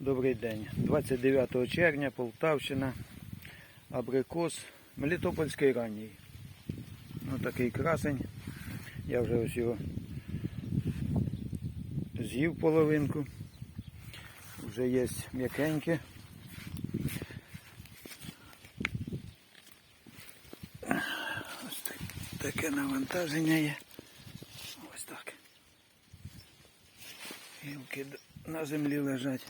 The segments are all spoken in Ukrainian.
Добрий день. 29 червня, Полтавщина, абрикос, Мелітопольський ранній. Ось такий красень. Я вже ось його з'їв половинку. Вже є м'якеньке. Ось так- таке навантаження є. Ось так. Гілки на землі лежать.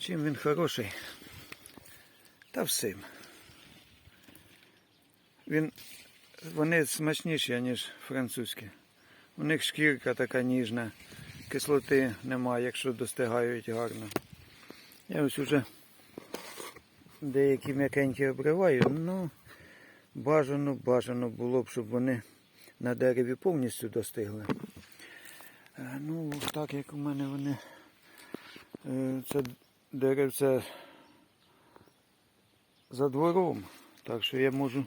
Чим він хороший? Та всім. Він, вони смачніші, ніж французькі. У них шкірка така ніжна, кислоти немає, якщо достигають гарно. Я ось уже деякі м'якенькі обриваю, ну бажано, бажано було б, щоб вони на дереві повністю достигли. Е, Ну, так як у мене вони. е, Це деревце за двором, так що я можу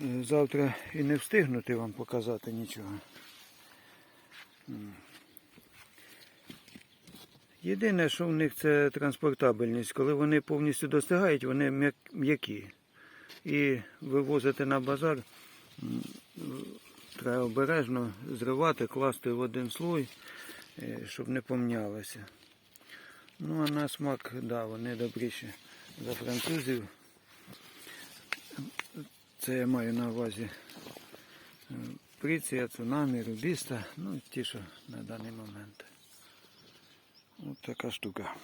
е, завтра і не встигнути вам показати нічого. Єдине, що в них це транспортабельність. Коли вони повністю достигають, вони м'які. І вивозити на базар треба обережно зривати, класти в один слой, е, щоб не помнялося. Ну а на смак, да, вони добріші за французів. Це я маю на увазі е, Приція, цунамі, рубіста, ну ті, що на даний момент. Ось така штука.